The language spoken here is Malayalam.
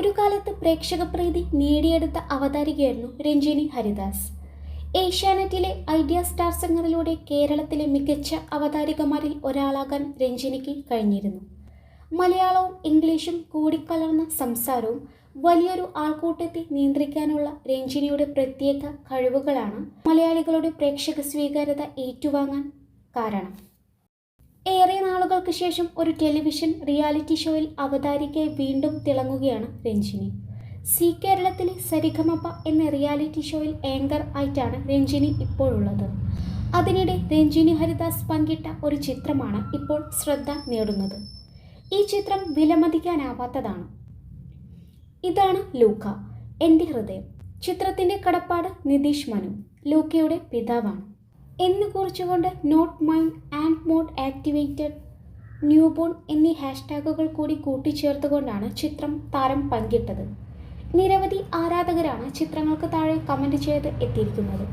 ഒരു കാലത്ത് പ്രേക്ഷക പ്രീതി നേടിയെടുത്ത അവതാരികയായിരുന്നു രഞ്ജിനി ഹരിദാസ്. ഏഷ്യാനെറ്റിലെ ഐഡിയ സ്റ്റാർ സിംഗറിലൂടെ കേരളത്തിലെ മികച്ച അവതാരികമാരിൽ ഒരാളാകാൻ രഞ്ജിനിക്ക് കഴിഞ്ഞിരുന്നു. മലയാളവും ഇംഗ്ലീഷും കൂടിക്കലർന്ന സംസാരവും വലിയൊരു ആൾക്കൂട്ടത്തെ നിയന്ത്രിക്കാനുള്ള രഞ്ജിനിയുടെ പ്രത്യേക കഴിവുകളാണ് മലയാളികളുടെ പ്രേക്ഷക സ്വീകാര്യത ഏറ്റുവാങ്ങാൻ കാരണം. ഏറെ നാളുകൾക്ക് ശേഷം ഒരു ടെലിവിഷൻ റിയാലിറ്റി ഷോയിൽ അവതാരികയെ വീണ്ടും തിളങ്ങുകയാണ് രഞ്ജിനി. സി കേരളത്തിലെ സരിഗമപ്പ എന്ന റിയാലിറ്റി ഷോയിൽ ആങ്കർ ആയിട്ടാണ് രഞ്ജിനി ഇപ്പോഴുള്ളത്. അതിനിടെ രഞ്ജിനി ഹരിദാസ് പങ്കിട്ട ഒരു ചിത്രമാണ് ഇപ്പോൾ ശ്രദ്ധ നേടുന്നത്. ഈ ചിത്രം വിലമതിക്കാനാവാത്തതാണ്. ഇതാണ് ലൂക്ക എന്റെ ഹൃദയം. ചിത്രത്തിന്റെ കടപ്പാട് നിതീഷ് മനു ലൂക്കയുടെ പിതാവാണ്. എന്ന് കുറിച്ചുകൊണ്ട് not my and mode activated new born എന്നീ ഹാഷ്ടാഗുകൾ കൂടി കൂട്ടിച്ചേർത്തുകൊണ്ടാണ് ചിത്രം താരം പങ്കിട്ടത്. നിരവധി ആരാധകരാണ് ചിത്രങ്ങൾക്ക് താഴെ കമന്റ് ചെയ്ത് എത്തിയിരിക്കുന്നത്.